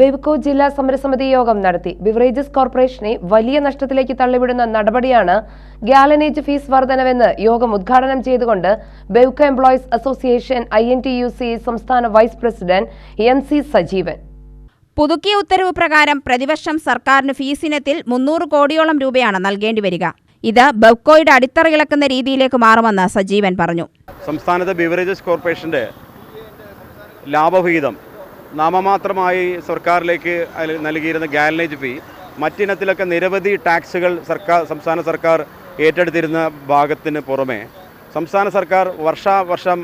ബെവ്കോ ജില്ലാ സമരസമിതി യോഗം നടത്തി. ബിവറേജസ് കോർപ്പറേഷനെ വലിയ നഷ്ടത്തിലേക്ക് തള്ളിവിടുന്ന നടപടിയാണ് ഗാലനേജ് ഫീസ് വർധനവെന്ന് യോഗം ഉദ്ഘാടനം ചെയ്തുകൊണ്ട് Bevco employees association I N T U C സംസ്ഥാന vice president M C Sajeevan. പുതുക്കിയ ഉത്തരവ് പ്രകാരം പ്രതിവർഷം സർക്കാരിന് ഫീസിനത്തിൽ മുന്നൂറ് കോടിയോളം രൂപയാണ് നൽകേണ്ടി വരിക. ഇത് ബെവ്കോയുടെ അടിത്തറ ഇളക്കുന്ന രീതിയിലേക്ക് മാറുമെന്ന് സജീവൻ പറഞ്ഞു. സംസ്ഥാനത്തെ ബിവറേജസ് കോർപ്പറേഷന്റെ ലാഭവിഹിതം നാമമാത്രമായി സർക്കാരിലേക്ക് നൽകിയിരുന്ന ഗാലനേജ് ഫീ മറ്റിനത്തിലൊക്കെ നിരവധി ടാക്സുകൾ സർക്കാർ സംസ്ഥാന സർക്കാർ ഏറ്റെടുത്തിരുന്ന ഭാഗത്തിന് പുറമെ സംസ്ഥാന സർക്കാർ വർഷാവർഷം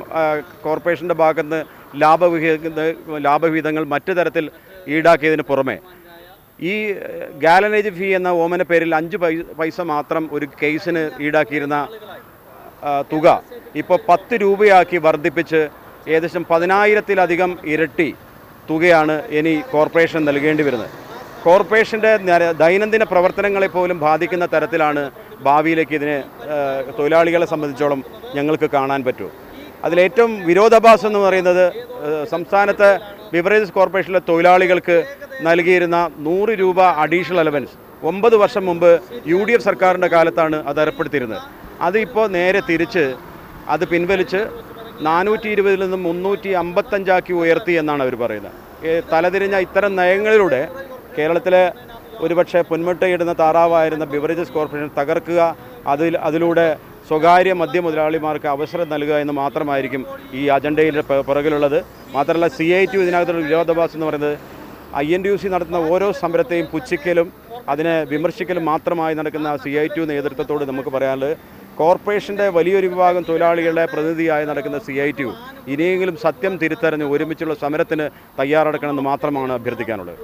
കോർപ്പറേഷന്റെ ഭാഗത്ത് ലാഭവിഹിത ലാഭവിഹിതങ്ങൾ മറ്റു തരത്തിൽ ഈടാക്കിയതിന് പുറമെ ഈ ഗാലനേജ് ഫീ എന്ന ഓമന പേരിൽ അഞ്ച് പൈസ മാത്രം ഒരു കേസിന് ഈടാക്കിയിരുന്ന തുക ഇപ്പോൾ പത്ത് രൂപയാക്കി വർദ്ധിപ്പിച്ച് ഏകദേശം പതിനായിരത്തിലധികം ഇരട്ടി തുകയാണ് ഇനി കോർപ്പറേഷൻ നൽകേണ്ടി വരുന്നത്. കോർപ്പറേഷന്റെ ദൈനംദിന പ്രവർത്തനങ്ങളെ പോലും ബാധിക്കുന്ന തരത്തിലാണ് ഭാവിയിലേക്ക് ഇതിന് തൊഴിലാളികളെ സംബന്ധിച്ചോളം ഞങ്ങൾക്ക് കാണാൻ പറ്റൂ. അതിലേറ്റവും വിരോധാഭാസം എന്ന് പറയുന്നത് സംസ്ഥാനത്തെ ബിവറേജസ് കോർപ്പറേഷനിലെ തൊഴിലാളികൾക്ക് നൽകിയിരുന്ന നൂറ് രൂപ അഡീഷണൽ അലവൻസ്. ഒമ്പത് വർഷം മുമ്പ് യു ഡി എഫ് സർക്കാരിന്റെ കാലത്താണ് അത് ഏർപ്പെടുത്തിയിരുന്നത്. അതിപ്പോൾ നേരെ തിരിച്ച് അത് പിൻവലിച്ച് നാനൂറ്റി ഇരുപതിൽ നിന്ന് മുന്നൂറ്റി അമ്പത്തഞ്ചാക്കി ഉയർത്തി എന്നാണ് അവർ പറയുന്നത്. തലതിരിഞ്ഞ ഇത്തരം നയങ്ങളിലൂടെ കേരളത്തിലെ ഒരുപക്ഷെ പൊന്മുട്ടയിടുന്ന താറാവായിരുന്ന ബിവറേജസ് കോർപ്പറേഷൻ തകർക്കുക അതിൽ അതിലൂടെ സ്വകാര്യ മദ്യ മുതലാളിമാർക്ക് അവസരം നൽകുക എന്ന് മാത്രമായിരിക്കും ഈ അജണ്ടയുടെ പ- പുറകിലുള്ളത്. മാത്രമല്ല സി ഐ ടി ഇതിനകത്തുള്ള വിരോധാഭാസം എന്ന് പറയുന്നത് I N D U C നടത്തുന്ന ഓരോ സമരത്തെയും പുച്ഛിക്കലും അതിനെ വിമർശിക്കലും മാത്രമായി നടക്കുന്ന സി ഐ ടി നേതൃത്വത്തോട് നമുക്ക് പറയാനുള്ളത് കോർപ്പറേഷന്റെ വലിയൊരു വിഭാഗം തൊഴിലാളികളുടെ പ്രതിനിധിയായി നടക്കുന്ന സി ഐ ടി യു. ഇനിയെങ്കിലും സത്യം തിരുത്തറിഞ്ഞ് ഒരുമിച്ചുള്ള സമരത്തിന് തയ്യാറെടുക്കണമെന്ന് മാത്രമാണ് അഭ്യർത്ഥിക്കാനുള്ളത്.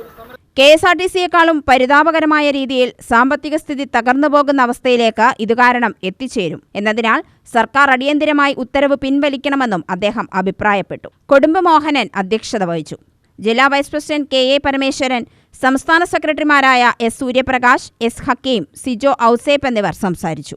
കെ എസ് ആർ ടി സിയെക്കാളും പരിതാപകരമായ രീതിയിൽ സാമ്പത്തിക സ്ഥിതി തകർന്നു പോകുന്ന അവസ്ഥയിലേക്ക് ഇത് കാരണം എത്തിച്ചേരും. എന്നതിനാൽ സർക്കാർ അടിയന്തിരമായി ഉത്തരവ് പിൻവലിക്കണമെന്നും അദ്ദേഹം അഭിപ്രായപ്പെട്ടു. കൊടുമ്പ് മോഹനൻ അധ്യക്ഷത വഹിച്ചു. ജില്ലാ vice president K A Parameswaran സംസ്ഥാന സെക്രട്ടറിമാരായ എസ് സൂര്യപ്രകാശ് എസ് ഹക്കീം സിജോ ഔസേപ്പ് എന്നിവർ സംസാരിച്ചു.